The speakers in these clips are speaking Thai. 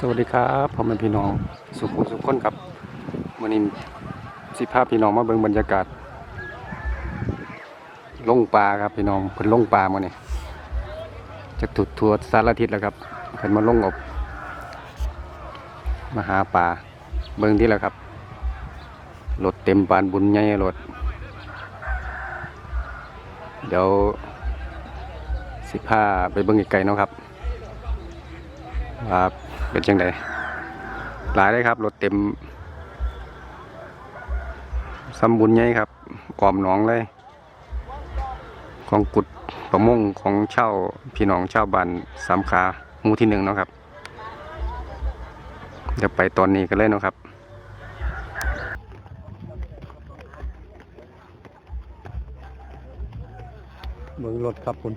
สวัสดีครับผมเป็นพี่น้องสุขุมสุขคนครับวันนี้สิภาพพี่น้องมาเบิ่งบรรยากาศลงปลาครับพี่น้องเพิ่นลงปลามาเนี่ยจากถุดทัวสารทิศแล้วครับเพิ่นมาลงอบมาหาปลาเบิ่งที่แล้วครับรถเต็มปานบุญใหญ่รถเดี๋ยวสิพาไปเบิ่งไกลๆเนาะครับว่า เป็นจังไดหลายเลยครับรถเต็มสำบุญใหญ่ครับกอมหนองเลย ของกุดประมงของเช่าพี่น้องเช่าบ้านสามขาหมู่ที่หนึ่งเนาะครับเดี๋ยวไปตอนนี้กันเลยเนาะครับเมืองรถครับคุณ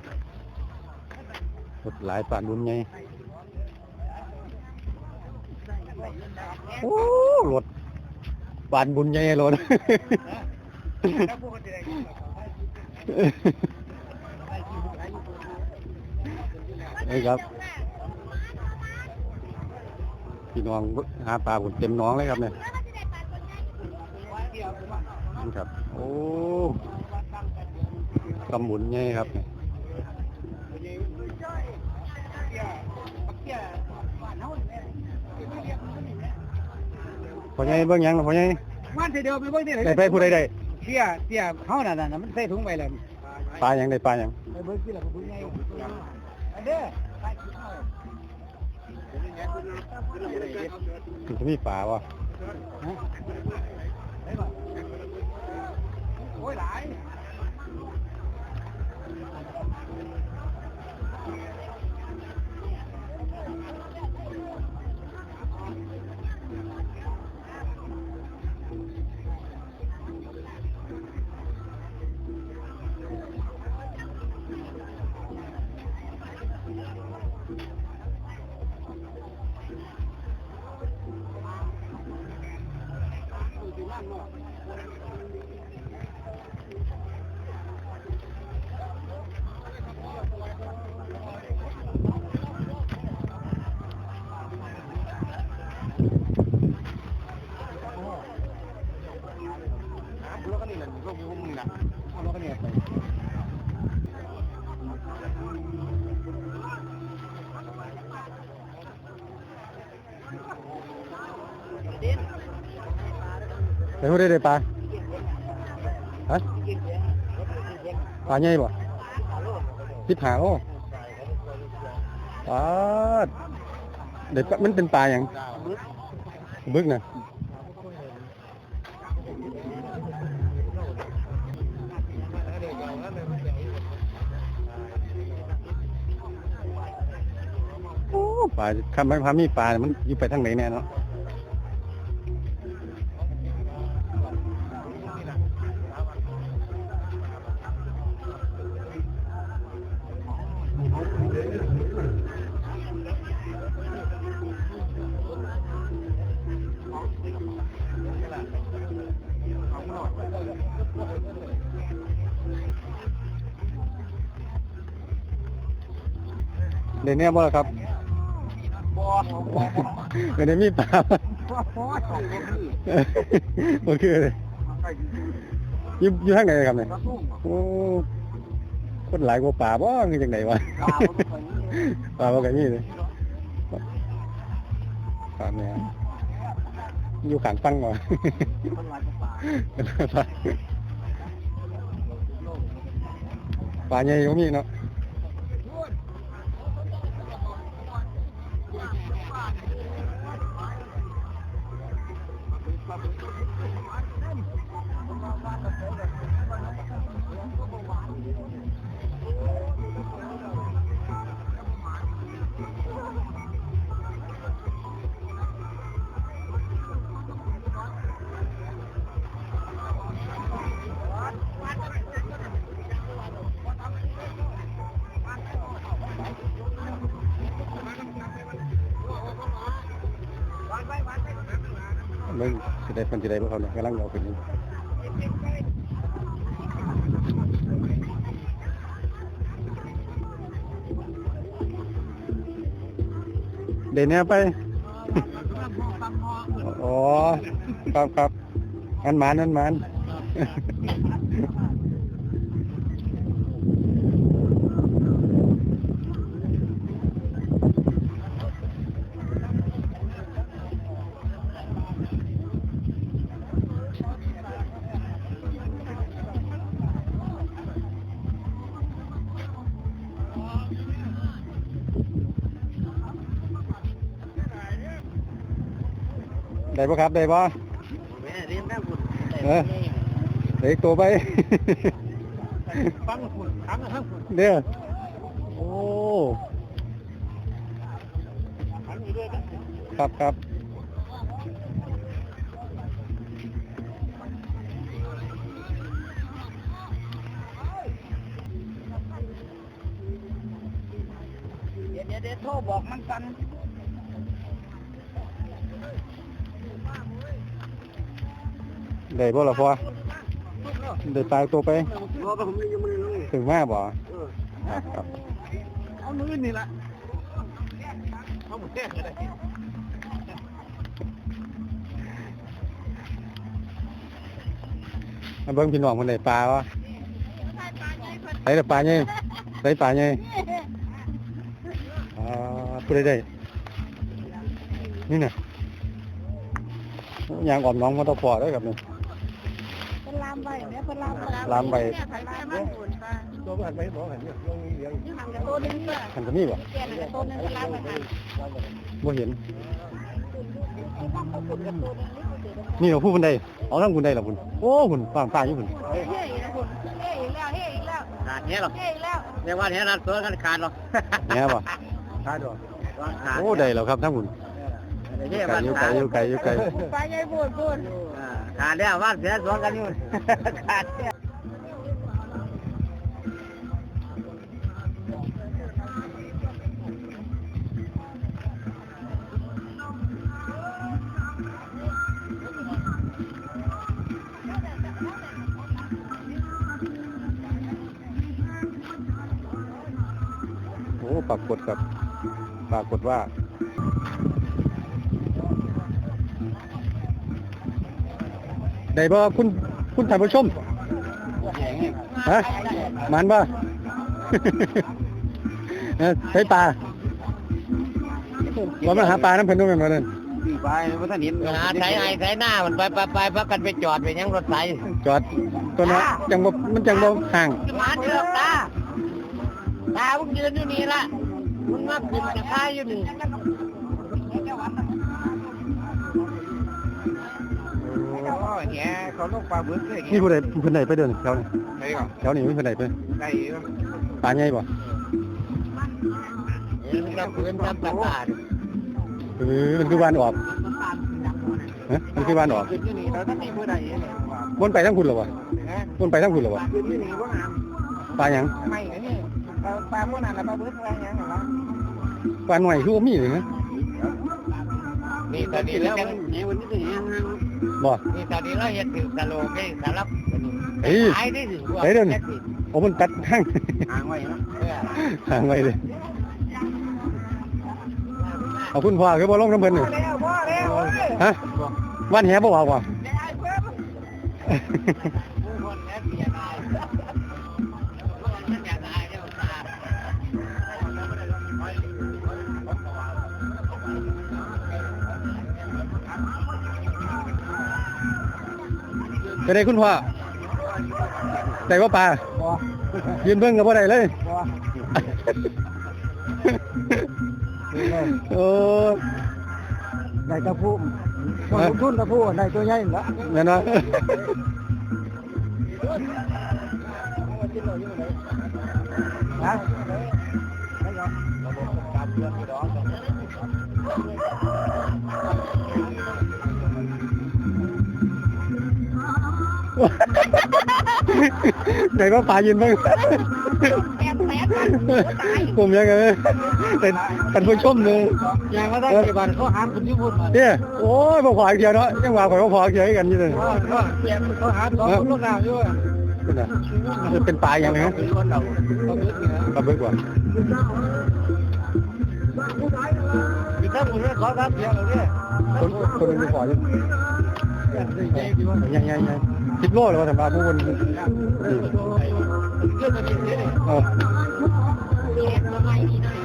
รถหลายปานบุญใหญ่ โอ้รถบานบุญใหญ่รถ นี่ครับ พี่น้องหาปลาบุญเต็มน้องเลยครับเนี่ยนี่ครับ โอ้กำบุญใหญ่ครับเนี่ย อใหญ่เบิ่งหยังล่ะพอใหญ่มันเดียวไปเบิ่งที่ไหนได้ไปผู้ใดได้เสียเสียเฮานั่นน่ะมันใส่ถุงไปเลยปลาหยังได้ปลาหยังไปเบิ่งที่ละผู้ใหญ่อันเด้อมันจะมีปลาวะโอ้ยหลาย ไปผู้ใดได้ปลาฮะปลาใหญ่บ่สิบหาโลปลาดเด็ดมันเป็นปลาอย่างบึกน่ะโอ้ปลาคำมันพามีปลา มันอยู่ไปทางไหนแน่เนาะ เดี๋ยวนี้บ่ล่ะครับบ่เดี๋ยวนี้มีปลาบ่บ่สองคนนี่มันคืออะไรใครอยู่อยู่ทางไหนครับเนี่ยกระตุ้งโอ้คนหลายกว่าป่าบ่คือจังไหนวะลาวทุกคนนี่ป่าบ่กันนี่เลยป่าเนี่ยอยู่ข้างฟังบ่คนหลายกว่าป่าป่าใหญ่ก็มีเนาะ มึงสิได้เพิ่นสิได้บ่เขาเนี่ยกำลังเอาขึ้นอยู่เดี๋ยวนี้ไปเอ๋อ ครับครับอันหมานอันหมาน ได้ปะครับ ได้ปะแม่เรียนได้บุญเออได้อีกตัวไปฟังบุญทั้งทั้งบุญเด้อโอ้ทั้งอยู่ด้วยกันครับครับเดี๋ยวเดี๋ยวเดี๋ยวโทรบอกมันกัน ได้บ่ล่ะพ่อได้ปลาตัวไปรอไปผมยังไม่ได้เลยถึงมาบ่เออครับเอามือนี่ละเอามือแก้ก็ได้เบิ่งพี่น้องคนได้ปลาวะได้แต่ปลาใหญ่ได้ปลาใหญ่อ่าดได้นี่น่ะยางอ่อมน้องมันต้องพอได้ครับนี่ามใบเนี่ยเป็นลามลามใบเนี่ยไผ่ลามมันหุ่นปลาตัวมันไปบอกหันเนี่ยลงเลี้ยงอยู่ห่างกับตัวหนึงเนี่ยทันจะมีบ่แกนกับตัวหนึงเป็นลามเหมือนกันบ่เห็นที่ต้องเขาขุดกับตัวหนึงนี่คือเดือดนี่เราพูดคนใดเอาทั้งคนใดล่ะคุณโอ้คุณฟังตาอยู่คุณเฮ้ยอีกแล้วหุ่นเฮ้ยอีกแล้วเฮ้ยอีกแล้วขาดเนี้ยหรอเฮ้ยอีกแล้วเรียกว่าเนี้ยนัดตัวกันขาดหรอแง่บ่ขาดหรอขาดโอ้ได้แล้วครับทั้งคุณไก่อยู่ไก่อยู่ไก่อยู่ไก่ปลาใหญ่บุญบุญ ขาดแล้วว่าเสียสองกันอยู่ ขาดเนี่ยโอ้ปรากฏครับปรากฏว่า ได้บ่คุณคุณท่านผู้ชมฮะมันบ่ เออใช้ปลาเรามาหาปลาน้ำเพิ่นด้วยกันมาเลยไปพัฒนินหาไถไอ้ไถหน้ามันไปไปไปพักกันไปจอดไปยังรถไถจอดตัวนั้นจังบ่มันจังบ่ห่างมาเดือกตาตามึงยืนอยู่นี่ละมึงมาขึ้นจะพายอยู่นี่ แหเขาลงปลาบึกเลยนี่ผู้ใดเพิ่นใดไปเดินแถวนี้ไงก่อนแถวนี้มีเพิ่นใดไปได้ปลาใหญ่บ่เอ็นกับปืนกับตะกาดเออมันคือวานออกฮะมันคือวานออกขึ้นที่นี่เราต้องมีผู้ใดเนี่ยวนไปทั้งคุณเหรอวะนะวนไปทั้งคุณเหรอวะขึ้นที่นี่ว่างามปลาหยังไม่นี่ปลาพวกนั้นปลาบึกอะไรอย่างเงี้ยปลาหน่อยคือว่ามีเลยนะ นี่ตอนนี้แล้วเนี่ยวันนี้ถึงยังบ่นี่ตอนนี้เราเห็นถึงตะโลกสารพัดเฮ้ยหายได้ถึงเฮ้ยเดี๋ยวนี้โอ้มันตัดข้างหางไว้เนาะห่างไว้เลยเอาคุณพ่อคือบ่ลงน้ำเพิ่นนี่แล้วพ่อแล้วฮะว่านแหบ่ออกว่ จะได้คุณพ่อได้ว่าปลายืนเบิ่งกับบ่ได้เลยโอ้ได้ตะพูคนทุนตะพูได้ตัวใหญ่ละแม่นบ่ฮะระบบการเตือนพี่น้อง ได้ว่าปลายืนเบิ่งแอบแอบตายผมยังไงเป็นเป็นผู้ชมเลยยังก็ได้กี่บาทเขาหามคุณญี่ปุ่นมาเนี่ยโอ้ยบ่ขวางเดียวเนาะยังว่าข่อยบ่ขวางเดียวกันอยู่เลยก็เสียเขาหามสองคนลูกน้ำอยู่เป็นน่ะมันเป็นปลาอย่างไงฮะคนเราเขาบึกเนี่ยปลาบึกว่ะวิถ้ามึงไม่ขอครับเสียเราเนี่ยคนคนนึงไปขออยู่ ยังยังยังสิบโลเลยว่าแต่มาผู้คนนี่เรื่องมันเป็นเสียเลยเออ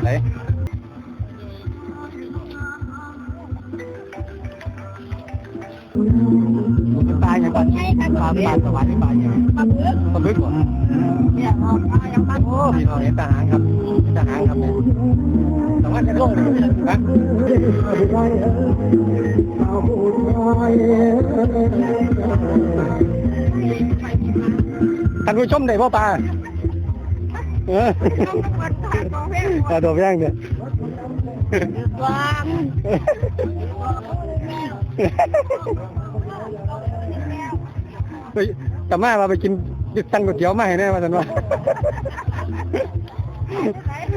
ไหน ตายยังปลาปลาปลาสวรรค์ปลายังปลาบึกเหรอเนี่ยเอาเอย่างบ้าโอ้พี่น้องเห็นทหารครับทหารครับเนี่ยแต่ว่าจะลงเลยนะท่านผู้ชมได้พ่อปลาเออปลาตัวย่างเนี่ยว้าง ไปกลับมามาไปกินสั่งก๋วยเตี๋ยวมาให้แน่มาสันว่า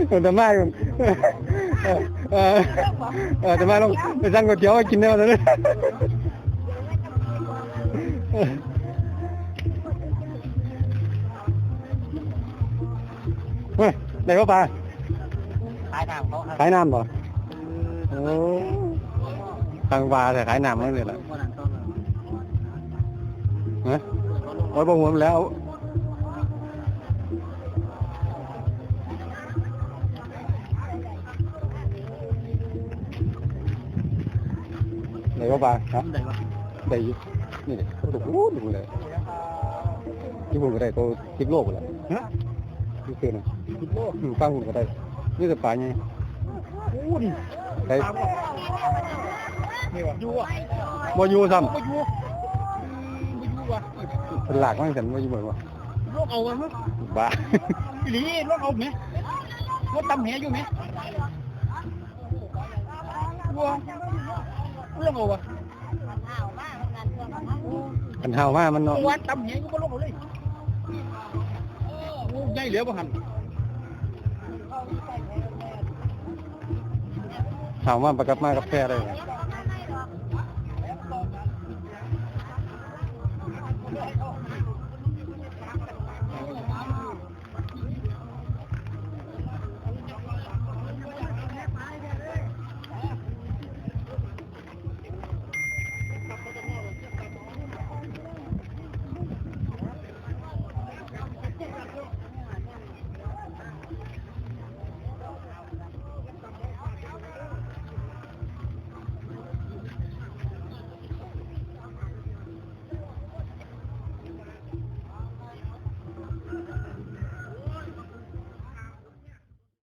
เออแต่มาอยู่เออเออเออแต่มาลงไปสั่งก๋วยเตี๋ยวมากินแน่มาสันว่าเฮ้ยไหนว่าปลาขายน้ำเขาครับขายน้ำบ่โอ้ทางปลาแต่ขายน้ำนั่นเลยล่ะคนนั้นต้น ฮะโอ้ยบ่หัวมันแล้ว ไหนว่าปลาครับไหนวะได้อยู่นี่เลยตัวโอ้ดูเลยที่หุ่นก็ได้ตัวสิบโลกเลยฮะนี่คือนะสิบโลอืมป้าหุ่นก็ได้ นี่แต่ปลาไงโอ้ดิได้นี่วะอยู่วะบ่อยู่ซ้ก็อยู่ก็อยู่ วะำเป็นหลักมั่งสันบ่อยู่เหมือนว่าโรคเอาวะมั้งบ้าหลีรถเอาไหมรถตำแหอยู่ไหมวัวเรื่องเอาวะเอามากงานเครื่องของมันปัญหาว่ามันเนาะวัดตำแหก็บ่ลงเอาเลยโอ้ใหญ่เหลือบ่หันถามว่าประกับมากับแพร่ได้ไหมเ